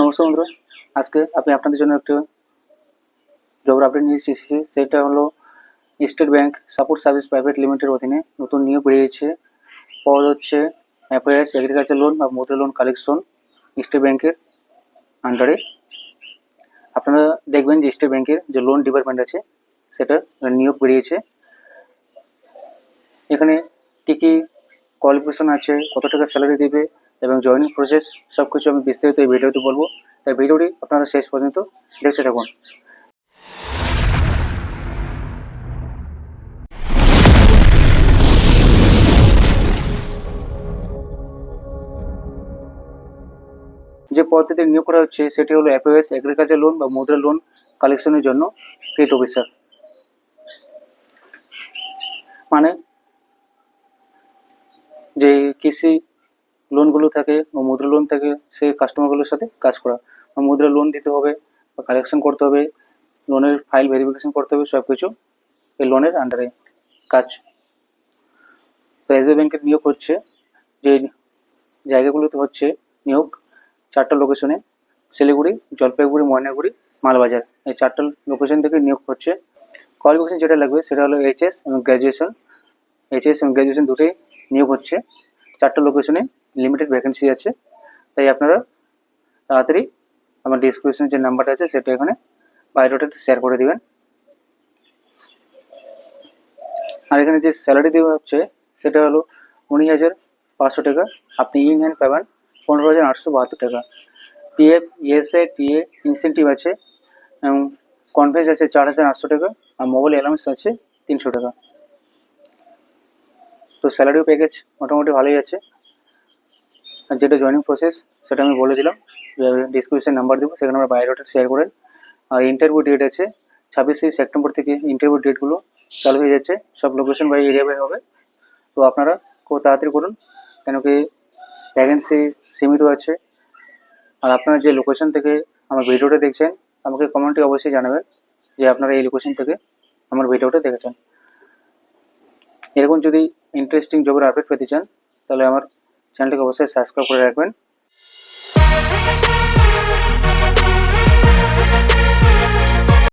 নমস্কার বন্ধুরা। আজকে আমি আপনাদের জন্য একটি জব আপডেট নিয়ে এসেছি। সেটা হলো State Bank support service private limited অধীনে নতুন নিয়োগ বেরিয়েছে পদ হচ্ছে অ্যাফেয়ার্স এগ্রিকালচার লোন বা মুদ্রা লোন কালেকশন স্টেট ব্যাংকের আন্ডারে আপনারা দেখবেন যে স্টেট ব্যাংকের যে লোন ডিপার্টমেন্ট আছে, সেটা নিয়োগ বেরিয়েছে এখানে কী কী কোয়ালিফিকেশন আছে, কত টাকা স্যালারি দেবে এবং জয়েনিং প্রসেস সব কিছু আমি বিস্তারিত এই ভিডিওতে বলব। তাই ভিডিওটি আপনারা শেষ পর্যন্ত দেখতে থাকুন। যে পদ্ধতি নিয়োগ করা হচ্ছে, সেটি হলো অ্যাপওএস এগ্রিকালচার লোন বা মুদ্রা লোন কালেকশনের জন্য ফিট অফিসার মানে যে কৃষি লোনগুলো থাকে বা মুদ্রা লোন থাকে সেই কাস্টমারগুলোর সাথে কাজ করা। বা মুদ্রা লোন দিতে হবে, বা কালেকশন করতে হবে লোনের ফাইল ভেরিফিকেশন করতে হবে সব কিছু এই লোনের আন্ডারে কাজ। তো এস ব্যাংকের নিয়োগ হচ্ছে, যে জায়গাগুলোতে হচ্ছে নিয়োগ, চারটা লোকেশনে শিলিগুড়ি, জলপাইগুড়ি, ময়নাগুড়ি, মালবাজার। এই চারটা লোকেশন থেকে নিয়োগ হচ্ছে। কোয়ালিফিকেশন যেটা লাগবে সেটা হলো এইচএস এবং গ্র্যাজুয়েশন এইচএস এবং গ্র্যাজুয়েশন দুটোই নিয়োগ হচ্ছে। চারটা লোকেশনে লিমিটেড ভ্যাকেন্সি আছে। তাই আপনারা তাড়াতাড়ি আমার ডিসক্রিপশনের যে নাম্বারটা আছে, সেটা এখানে বায়োডাটাতে শেয়ার করে দেবেন। আর এখানে যে স্যালারি দেওয়া হচ্ছে, সেটা হলো উনিশ হাজার পাঁচশো টাকা। আপনি ইন হ্যান্ড পাবেন পনেরো হাজার আটশো বাহাত্তর টাকা। পিএফ ইএসআই টিএ ইনসেন্টিভ আছে এবং কনভেন্স আছে চার হাজার আটশো টাকা। আর মোবাইল অ্যালাউন্স আছে তিনশো টাকা। তো স্যালারিও প্যাকেজ মোটামুটি ভালোই আছে। আর যেটা জয়েনিং প্রসেস সেটা আমি বলে দিলাম। ডিসক্রিপশন নাম্বার দেবো, সেখানে আমরা বায়োডাটা শেয়ার করেন আর ইন্টারভিউ ডেট আছে, ছাব্বিশে সেপ্টেম্বর থেকে ইন্টারভিউ ডেটগুলো চালু হয়ে যাচ্ছে। সব লোকেশন বাই এরিয়া বাই হবে। তো আপনারা খুব তাড়াতাড়ি করুন। কেন কি ভ্যাকেন্সি সীমিত আছে। আর আপনারা যে লোকেশন থেকে আমার ভিডিওটা দেখছেন, আমাকে কমেন্টে অবশ্যই জানাবেন যে আপনারা এই লোকেশন থেকে আমার ভিডিওটা দেখেছেন। এরকম যদি ইন্টারেস্টিং জবের আপডেট পেতে চান তাহলে আমার চ্যানেলটিকে অবশ্যই সাবস্ক্রাইব করে রাখবেন।